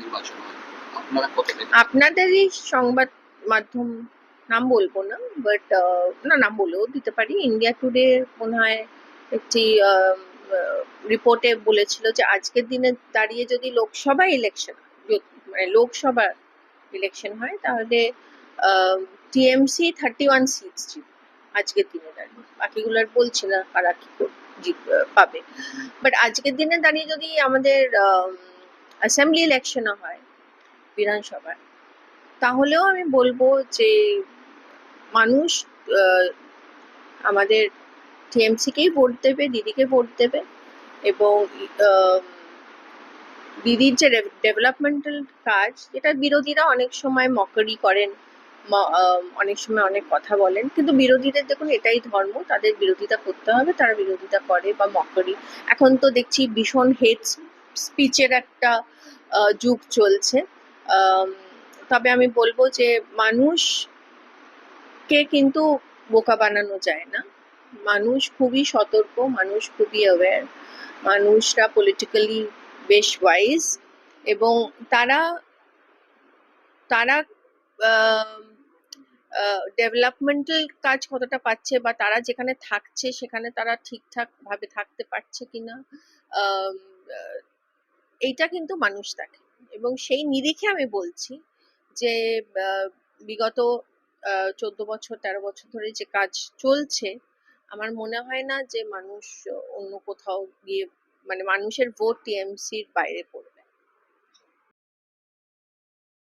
নির্বাচন আপনারা কতটা আপনাদেরই সংবাদ মাধ্যম, নাম বলব না বাট না, নাম বলেও দিতে পারি। ইন্ডিয়া টুডে মনে হয় একটি রিপোর্টে বলেছিল যে আজকের দিনে দাঁড়িয়ে যদি লোকসভা ইলেকশন মানে লোকসভা ইলেকশন হয়, তাহলে টিএমসি থার্টি ওয়ান সিটস আজকের দিনে দাঁড়িয়ে। বাকিগুলোর বলছি না কারা কি পাবে। বাট আজকের দিনে দাঁড়িয়ে যদি আমাদের অ্যাসেম্বলি ইলেকশনও হয় বিধানসভায় তাহলেও আমি বলব যে মানুষ আমাদের টিএমসিকেই ভোট দেবে, দিদিকে ভোট দেবে এবং দিদির যে ডেভেলপমেন্টাল কাজ, যেটা বিরোধীরা অনেক সময় মকরি করেন অনেক সময় অনেক কথা বলেন, কিন্তু বিরোধীদের দেখুন এটাই ধর্ম, তাদের বিরোধিতা করতে হবে, তারা বিরোধিতা করে বা মকরি। এখন তো দেখছি ভীষণ হেড স্পিচের একটা যুগ চলছে। তবে আমি বলব যে মানুষকে কিন্তু বোকা বানানো যায় না। মানুষ খুবই সতর্ক, মানুষ খুবই অ্যাওয়্যার মানুষরা পলিটিক্যালি বেশ ওয়াইজ এবং তারা তারা ডেভেলপমেন্টাল কাজ কতটা পাচ্ছে বা তারা যেখানে থাকছে সেখানে তারা ঠিকঠাক ভাবে থাকতে পারছে কিনা এইটা কিন্তু মানুষ দেখে। এবং সেই নিরিখে আমি বলছি যে বিগত চোদ্দ বছর, তেরো বছর ধরে যে কাজ চলছে, আমার মনে হয় না যে মানুষ অন্য কোথাও গিয়ে মানে মানুষের ভোট টিএমসির বাইরে